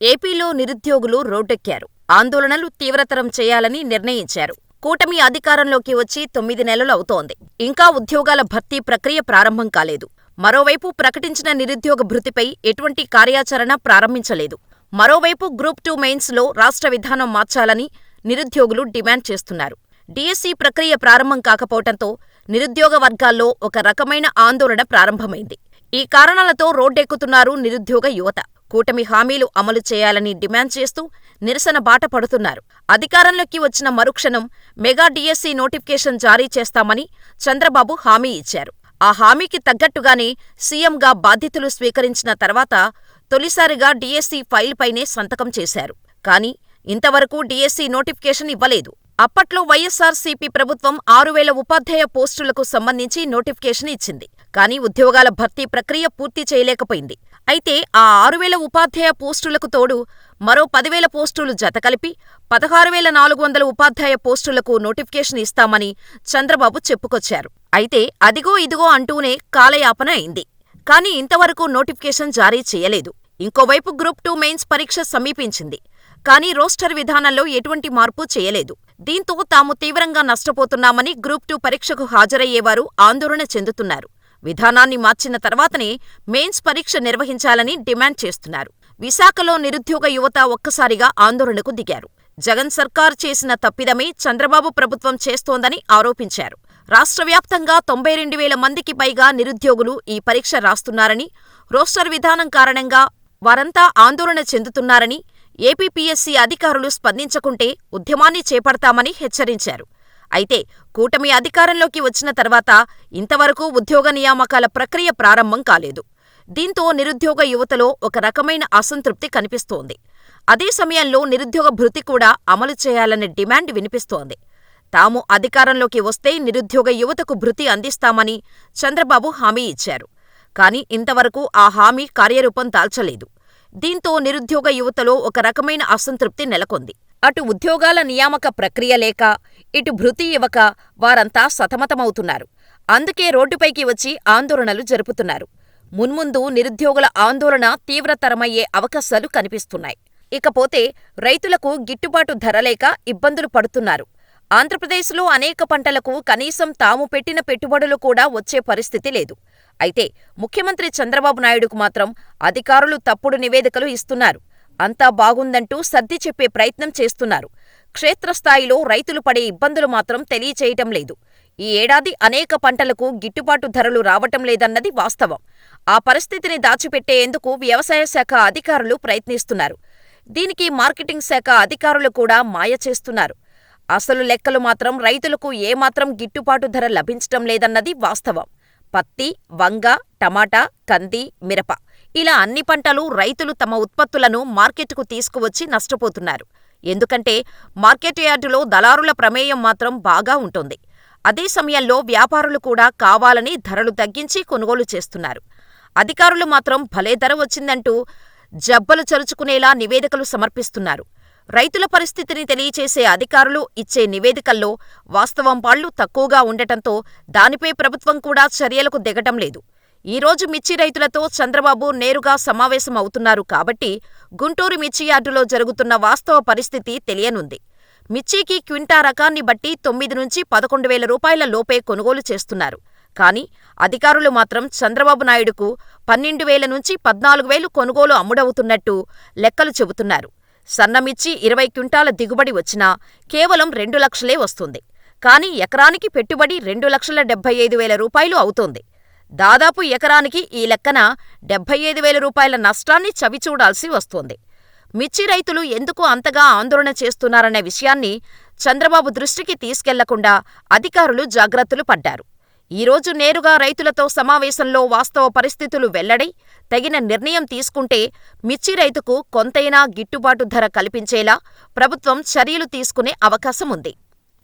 ఏపీలో నిరుద్యోగులు రోడ్డెక్కారు. ఆందోళనలు తీవ్రతరం చేయాలని నిర్ణయించారు. కూటమి అధికారంలోకి వచ్చి తొమ్మిది నెలలు అవుతోంది. ఇంకా ఉద్యోగాల భర్తీ ప్రక్రియ ప్రారంభం కాలేదు. మరోవైపు ప్రకటించిన నిరుద్యోగ భృతిపై ఎటువంటి కార్యాచరణ ప్రారంభించలేదు. మరోవైపు గ్రూప్ టూ మెయిన్స్లో రాష్ట్ర విధానం మార్చాలని నిరుద్యోగులు డిమాండ్ చేస్తున్నారు. డిఎస్సి ప్రక్రియ ప్రారంభం కాకపోవటంతో నిరుద్యోగ వర్గాల్లో ఒక రకమైన ఆందోళన ప్రారంభమైంది. ఈ కారణాలతో రోడ్డెక్కుతున్నారు నిరుద్యోగ యువత. కూటమి హామీలు అమలు చేయాలని డిమాండ్ చేస్తూ నిరసన బాట పడుతున్నారు. అధికారంలోకి వచ్చిన మరుక్షణం మెగా డిఎస్సీ నోటిఫికేషన్ జారీ చేస్తామని చంద్రబాబు హామీ ఇచ్చారు. ఆ హామీకి తగ్గట్టుగానే సీఎంగా బాధ్యతలు స్వీకరించిన తర్వాత తొలిసారిగా డిఎస్సీ ఫైల్పైనే సంతకం చేశారు. కానీ ఇంతవరకు డిఎస్సీ నోటిఫికేషన్ ఇవ్వలేదు. అప్పట్లో వైఎస్సార్సీపీ ప్రభుత్వం ఆరు వేల ఉపాధ్యాయ పోస్టులకు సంబంధించి నోటిఫికేషన్ ఇచ్చింది. కానీ ఉద్యోగాల భర్తీ ప్రక్రియ పూర్తి చేయలేకపోయింది. అయితే ఆ ఆరువేల ఉపాధ్యాయ పోస్టులకు తోడు మరో పదివేల పోస్టులు జతకలిపి పదహారు వేల నాలుగు వందల ఉపాధ్యాయ పోస్టులకు నోటిఫికేషన్ ఇస్తామని చంద్రబాబు చెప్పుకొచ్చారు. అయితే అదిగో ఇదిగో అంటూనే కాలయాపన అయింది. కానీ ఇంతవరకు నోటిఫికేషన్ జారీ చేయలేదు. ఇంకోవైపు గ్రూప్ టూ మెయిన్స్ పరీక్ష సమీపించింది. కానీ రోస్టర్ విధానంలో ఎటువంటి మార్పు చేయలేదు. దీంతో తాము తీవ్రంగా నష్టపోతున్నామని గ్రూప్ టూ పరీక్షకు హాజరయ్యేవారు ఆందోళన చెందుతున్నారు. విధానాన్ని మార్చిన తర్వాతనే మెయిన్స్ పరీక్ష నిర్వహించాలని డిమాండ్ చేస్తున్నారు. విశాఖలో నిరుద్యోగ యువత ఒక్కసారిగా ఆందోళనకు దిగారు. జగన్ సర్కార్ చేసిన తప్పిదమే చంద్రబాబు ప్రభుత్వం చేస్తోందని ఆరోపించారు. రాష్ట్ర వ్యాప్తంగా తొంభై రెండు వేల మందికి పైగా నిరుద్యోగులు ఈ పరీక్ష రాస్తున్నారని, రోస్టర్ విధానం కారణంగా వారంతా ఆందోళన చెందుతున్నారని, ఏపీపీఎస్సీ అధికారులు స్పందించకుంటే ఉద్యమాన్ని చేపడతామని హెచ్చరించారు. అయితే కూటమి అధికారంలోకి వచ్చిన తర్వాత ఇంతవరకు ఉద్యోగ నియామకాల ప్రక్రియ ప్రారంభం కాలేదు. దీంతో నిరుద్యోగ యువతలో ఒక రకమైన అసంతృప్తి కనిపిస్తోంది. అదే సమయంలో నిరుద్యోగ భృతి కూడా అమలు చేయాలనే డిమాండ్ వినిపిస్తోంది. తాము అధికారంలోకి వస్తే నిరుద్యోగ యువతకు భృతి అందిస్తామని చంద్రబాబు హామీ ఇచ్చారు. కానీ ఇంతవరకు ఆ హామీ కార్యరూపం దాల్చలేదు. దీంతో నిరుద్యోగ యువతలో ఒక రకమైన అసంతృప్తి నెలకొంది. అటు ఉద్యోగాల నియామక ప్రక్రియ లేక, ఇటు భృతి ఇవ్వక వారంతా సతమతమవుతున్నారు. అందుకే రోడ్డుపైకి వచ్చి ఆందోళనలు జరుపుతున్నారు. మున్ముందు నిరుద్యోగుల ఆందోళన తీవ్రతరమయ్యే అవకాశాలు కనిపిస్తున్నాయి. ఇకపోతే రైతులకు గిట్టుబాటు ధర లేక ఇబ్బందులు పడుతున్నారు. ఆంధ్రప్రదేశ్లో అనేక పంటలకు కనీసం తాము పెట్టిన పెట్టుబడులు కూడా వచ్చే పరిస్థితి లేదు. అయితే ముఖ్యమంత్రి చంద్రబాబు నాయుడుకు మాత్రం అధికారులు తప్పుడు నివేదికలు ఇస్తున్నారు. అంతా బాగుందంటూ సర్ది చెప్పే ప్రయత్నం చేస్తున్నారు. క్షేత్రస్థాయిలో రైతులు పడే ఇబ్బందులు మాత్రం తెలియచేయటం లేదు. ఈ ఏడాది అనేక పంటలకు గిట్టుబాటు ధరలు రావటం లేదన్నది వాస్తవం. ఆ పరిస్థితిని దాచిపెట్టేందుకు వ్యవసాయ శాఖ అధికారులు ప్రయత్నిస్తున్నారు. దీనికి మార్కెటింగ్ శాఖ అధికారులు కూడా మాయ చేస్తున్నారు. అసలు లెక్కలు మాత్రం రైతులకు ఏమాత్రం గిట్టుబాటు ధర లభించటం లేదన్నది వాస్తవం. పత్తి, వంగ, టమాటా, కంది, మిరప ఇలా అన్ని పంటలు రైతులు తమ ఉత్పత్తులను మార్కెట్కు తీసుకువచ్చి నష్టపోతున్నారు. ఎందుకంటే మార్కెట్ యార్డులో దళారుల ప్రమేయం మాత్రం బాగా ఉంటుంది. అదే సమయంలో వ్యాపారులు కూడా కావాలని ధరలు తగ్గించి కొనుగోలు చేస్తున్నారు. అధికారులు మాత్రం భలే ధర వచ్చిందంటూ జబ్బలు చరుచుకునేలా నివేదికలు సమర్పిస్తున్నారు. రైతుల పరిస్థితిని తెలియచేసే అధికారులు ఇచ్చే నివేదికల్లో వాస్తవం పాళ్ళు తక్కువగా ఉండటంతో దానిపై ప్రభుత్వం కూడా చర్యలకు దిగటం లేదు. ఈరోజు మిర్చి రైతులతో చంద్రబాబు నేరుగా సమావేశం అవుతున్నారు కాబట్టి గుంటూరు మిర్చి యార్డులో జరుగుతున్న వాస్తవ పరిస్థితి తెలియనుంది. మిర్చికి క్వింటా రకాన్ని బట్టి తొమ్మిది నుంచి పదకొండు వేల రూపాయల లోపే కొనుగోలు చేస్తున్నారు. కానీ అధికారులు మాత్రం చంద్రబాబు నాయుడుకు పన్నెండు వేల నుంచి పద్నాలుగు వేలు కొనుగోలు అమ్ముడవుతున్నట్టు లెక్కలు చెబుతున్నారు. సన్నమిర్చి ఇరవై క్వింటాల దిగుబడి వచ్చినా కేవలం రెండు లక్షలే వస్తుంది. కానీ ఎకరానికి పెట్టుబడి రెండు లక్షల డెబ్బై ఐదు వేల రూపాయలు అవుతోంది. దాదాపు ఎకరానికి ఈ లెక్కన డెబ్బై ఐదు వేల రూపాయల నష్టాన్ని చవిచూడాల్సి వస్తోంది. మిర్చి రైతులు ఎందుకు అంతగా ఆందోళన చేస్తున్నారనే విషయాన్ని చంద్రబాబు దృష్టికి తీసుకెళ్ళకుండా అధికారులు జాగ్రత్తలు పడ్డారు. ఈరోజు నేరుగా రైతులతో సమావేశంలో వాస్తవ పరిస్థితులు వెల్లడై తగిన నిర్ణయం తీసుకుంటే మిర్చి రైతుకు కొంతైనా గిట్టుబాటు ధర కల్పించేలా ప్రభుత్వం చర్యలు తీసుకునే అవకాశముంది.